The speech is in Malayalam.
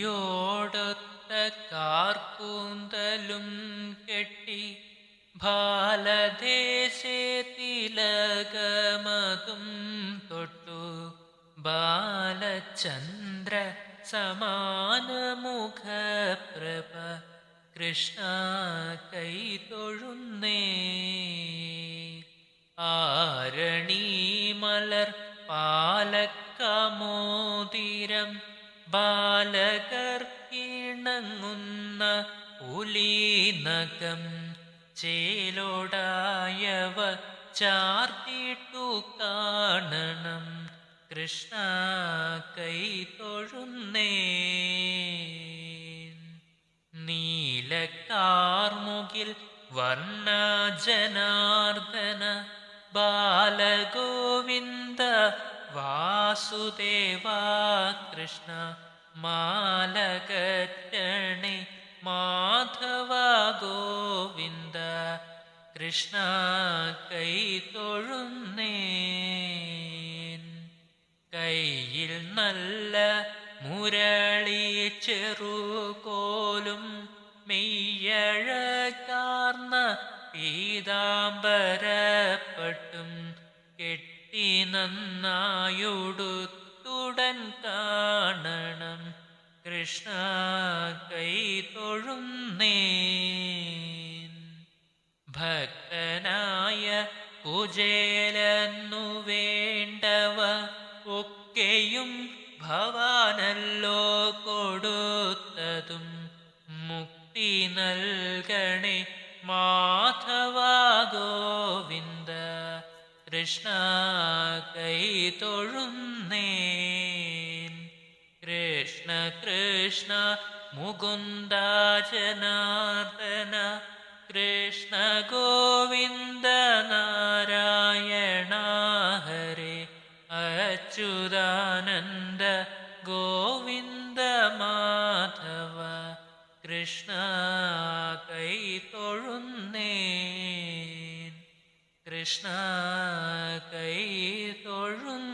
കിളിയോടൊത്ത കാർക്കൂന്തലും കെട്ടി ബാലദേശേ തിലകമതും തൊട്ടു. ബാലചന്ദ്ര സമാനമുഖപ്രഭ കൃഷ്ണ കൈ തൊഴുന്നേ. ആരണീ പാലക്കമോതിരം ബാലകർക്കിണങ്ങുന്ന ഉലീനകം ചേലോടായവ ചാർത്തിട്ടു കാണണം. കൃഷ്ണ കൈ തൊഴുന്നേ. നീലക്കാർമുകിൽ വർണ ജനാർദ്ദന ബാലഗോവിന്ദ വാസുദേവ കൃഷ്ണ മാലകറ്റണി മാധവ ഗോവിന്ദ കൃഷ്ണ കൈ തൊഴുന്നേ കയ്യിൽ നല്ല മുരളി ചെറുകോലും മെയ്യഴ കാർന്ന കെട്ടി നന്നായൊടുത്തുടൻ കാണണം. കൃഷ്ണ കൈ തൊഴുന്നേ ഭക്തനായ കുചേലന്നു വേണ്ടവ ഒക്കെയും ഭവാനല്ലോ കൊടുത്തതും മുക്തി നൽകണേ മാധവ ഗോവിന്ദ കൃഷ്ണ കൈ തൊഴുന്നേ കൃഷ്ണ കൃഷ്ണ മുകുന്ദ ജനാർദ്ദന കൃഷ്ണ ഗോവിന്ദ നാരായണ ഹരേ. അച്യുതാനന്ദ ഗോവിന്ദ മാധവ. കൃഷ്ണ കൈ തൊഴുന്നേ കൃഷ്ണ കൈ തൊഴുന്നേ